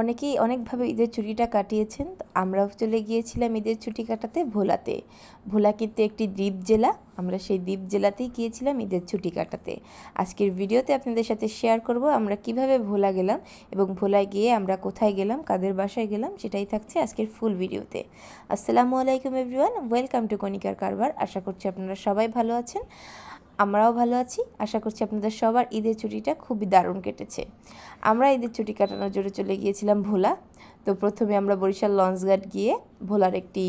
অনেকেই অনেকভাবে ঈদের ছুটিটা কাটিয়েছেন। আমরাও চলে গিয়েছিলাম ঈদের ছুটি কাটাতে ভোলাতে। ভোলা কিন্তু একটি দ্বীপ জেলা। আমরা সেই দ্বীপ জেলাতেই গিয়েছিলাম ঈদের ছুটি কাটাতে। আজকের ভিডিওতে আপনাদের সাথে শেয়ার করব আমরা কীভাবে ভোলা গেলাম এবং ভোলায় গিয়ে আমরা কোথায় গেলাম, কাদের বাসায় গেলাম সেটাই থাকছে আজকের ফুল ভিডিওতে। আসসালামু আলাইকুম এভরিওয়ান ওয়েলকাম টু কনিকার কারবার আশা করছি আপনারা সবাই ভালো আছেন। আমরাও ভালো আছি। আশা করছি আপনাদের সবার ঈদের ছুটিটা খুবই দারুণ কেটেছে। আমরা ঈদের ছুটি কাটানোর জন্য চলে গিয়েছিলাম ভোলা। তো প্রথমে আমরা বরিশাল লঞ্চঘাট গিয়ে ভোলার একটি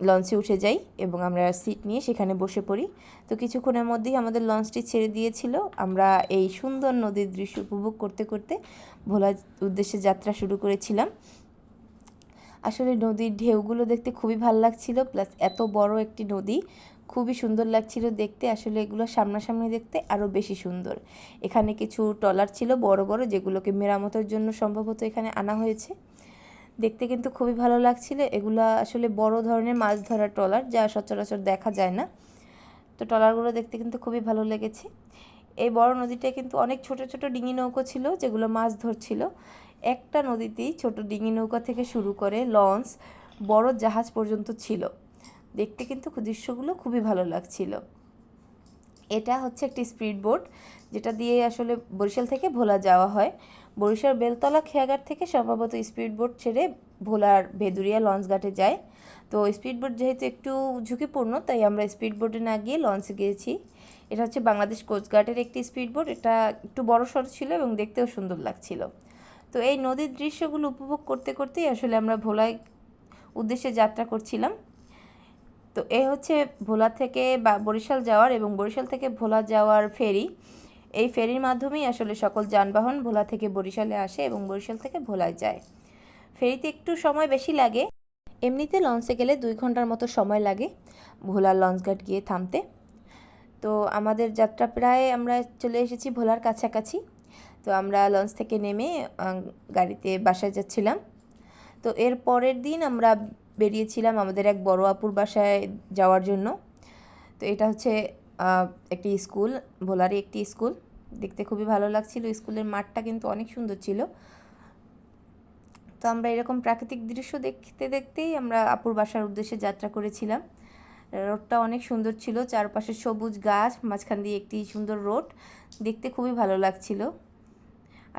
লঞ্চে উঠে যাই এবং আমরা সিট নিয়ে সেখানে বসে পড়ি। তো কিছুক্ষণের মধ্যেই আমাদের লঞ্চটি ছেড়ে দিয়েছিল। আমরা এই সুন্দর নদীর দৃশ্য উপভোগ করতে করতে ভোলার উদ্দেশ্যে যাত্রা শুরু করেছিলাম। আসলে নদীর ঢেউগুলো দেখতে খুবই ভালো লাগছিল, প্লাস এত বড় একটি নদী খুবই সুন্দর লাগছিল দেখতে। আসলে এগুলো সামনাসামনি দেখতে আরও বেশি সুন্দর। এখানে কিছু ট্রলার ছিল বড় বড়, যেগুলোকে মেরামতের জন্য সম্ভবত এখানে আনা হয়েছে। দেখতে কিন্তু খুবই ভালো লাগছিল। এগুলো আসলে বড় ধরনের মাছ ধরার ট্রলার, যা সচরাচর দেখা যায় না। তো ট্রলারগুলো দেখতে কিন্তু খুবই ভালো লেগেছে। এই বড় নদীটায় কিন্তু অনেক ছোট ছোট ডিঙি নৌকো ছিল, যেগুলো মাছ ধরছিল। একটা নদীতেই ছোট ডিঙি নৌকা থেকে শুরু করে লঞ্চ, বড় জাহাজ পর্যন্ত ছিল। দেখতে কিন্তু দৃশ্যগুলো খুবই ভালো লাগছিল। এটা হচ্ছে একটি স্পিড বোট, যেটা দিয়ে আসলে বরিশাল থেকে ভোলা যাওয়া হয়। বরিশাল বেলতলা খেয়াঘাট থেকে সম্ভবত স্পিড বোট ছেড়ে ভোলার ভেদুরিয়া লঞ্চঘাটে যায়। তো স্পিড বোট যেহেতু একটু ঝুঁকিপূর্ণ, তাই আমরা স্পিড বোটে না গিয়ে লঞ্চে গিয়েছি। এটা হচ্ছে বাংলাদেশ কোস্টগার্ডের একটি স্পিড বোট, এটা একটু বড় সড় ছিল এবং দেখতেও সুন্দর লাগছিল। তো এই নদীর দৃশ্যগুলো উপভোগ করতে করতেই আসলে আমরা ভোলায় উদ্দেশ্যে যাত্রা করছিলাম। তো এ হচ্ছে ভোলা থেকে বা বরিশাল যাওয়ার এবং বরিশাল থেকে ভোলা যাওয়ার ফেরি। এই ফেরির মাধ্যমেই আসলে সকল যানবাহন ভোলা থেকে বরিশালে আসে এবং বরিশাল থেকে ভোলায় যায়। ফেরিতে একটু সময় বেশি লাগে। এমনিতে লঞ্চে গেলে দুই ঘণ্টার মতো সময় লাগে ভোলার লঞ্চঘাট গিয়ে থামতে। তো আমাদের যাত্রা প্রায় আমরা চলে এসেছি ভোলার কাছাকাছি। তো আমরা লঞ্চ থেকে নেমে গাড়িতে বাসায় যাচ্ছিলাম। তো এর পরের দিন আমরা বেরিয়েছিলাম আমাদের এক বড় আপুর বাসায় যাওয়ার জন্য। তো এটা হচ্ছে একটি স্কুল, ভোলারই একটি স্কুল। দেখতে খুবই ভালো লাগছিল। স্কুলের মাঠটা কিন্তু অনেক সুন্দর ছিল। তো আমরা এরকম প্রাকৃতিক দৃশ্য দেখতে দেখতেই আমরা আপুর বাসার উদ্দেশ্যে যাত্রা করেছিলাম। রোডটা অনেক সুন্দর ছিল। চারপাশে সবুজ গাছ, মাঝখান দিয়ে একটি সুন্দর রোড। দেখতে খুবই ভালো লাগছিল।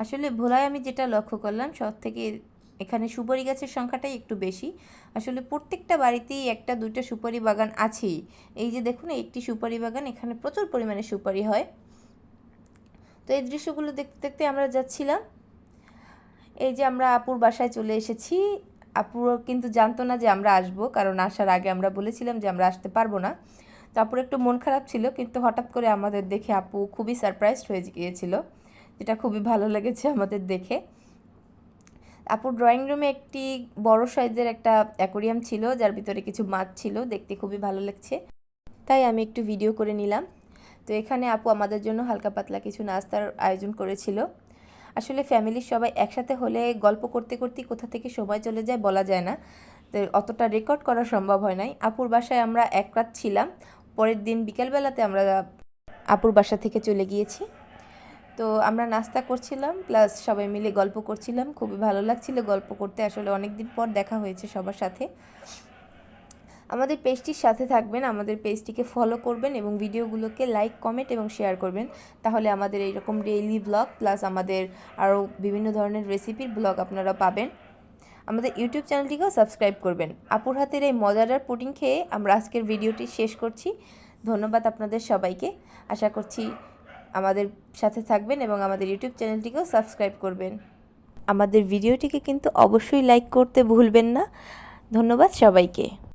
আসলে ভোলায় আমি যেটা লক্ষ্য করলাম সব থেকে এখানে সুপারি গাছের সংখ্যাটাই একটু বেশি। আসলে প্রত্যেকটা বাড়িতেই একটা, দুইটা সুপারি বাগান আছেই। এই যে দেখুন একটি সুপারি বাগান, এখানে প্রচুর পরিমাণে সুপারি হয়। তো এই দৃশ্যগুলো দেখতে দেখতে আমরা যাচ্ছিলাম। এই যে আমরা আপুর বাসায় চলে এসেছি। আপুর কিন্তু জানতো না যে আমরা আসব, কারণ আসার আগে আমরা বলেছিলাম যে আমরা আসতে পারব না। তো আপুর একটু মন খারাপ ছিল, কিন্তু হঠাৎ করে আমাদের দেখে আপু খুবই সারপ্রাইজড হয়ে গিয়েছিল, যেটা খুবই ভালো লেগেছে আমাদের দেখে। আপুর ড্রয়িং রুমে একটি বড় সাইজের একটা অ্যাকোরিয়াম ছিল, যার ভিতরে কিছু মাছ ছিল, দেখতে খুবই ভালো লাগছে। তাই আমি একটু ভিডিও করে নিলাম। তো এখানে আপু আমাদের জন্য হালকা পাতলা কিছু নাস্তার আয়োজন করেছিল। আসলে ফ্যামিলির সবাই একসাথে হলে গল্প করতে করতে কোথা থেকে সময় চলে যায় বলা যায় না। তো অতটা রেকর্ড করা সম্ভব হয় নাই। আপুর বাসায় আমরা এক রাত ছিলাম। পরের দিন বিকেলবেলাতে আমরা আপুর বাসা থেকে চলে গিয়েছি। তো আমরা নাস্তা করছিলাম প্লাস সবাই মিলে গল্প করছিলাম। খুবই ভালো লাগছিল গল্প করতে। আসলে অনেক দিন পর দেখা হয়েছে সবার সাথে। আমাদের পেজটির সাথে থাকবেন, আমাদের পেজটিকে ফলো করবেন এবং ভিডিওগুলোকে লাইক কমেন্ট এবং শেয়ার করবেন। তাহলে আমাদের এইরকম ডেইলি ব্লগ প্লাস আমাদের আরও বিভিন্ন ধরনের রেসিপির ব্লগ আপনারা পাবেন। আমাদের ইউটিউব চ্যানেলটিকেও সাবস্ক্রাইব করবেন। আপুর হাতের এই মজাদার পুটিং খেয়ে আমরা আজকের ভিডিওটি শেষ করছি। ধন্যবাদ আপনাদের সবাইকে। আশা করছি আমাদের সাথে থাকবেন এবং আমাদের ইউটিউব চ্যানেলটিকেও সাবস্ক্রাইব করবেন। আমাদের ভিডিওটিকে কিন্তু অবশ্যই লাইক করতে ভুলবেন না। ধন্যবাদ সবাইকে।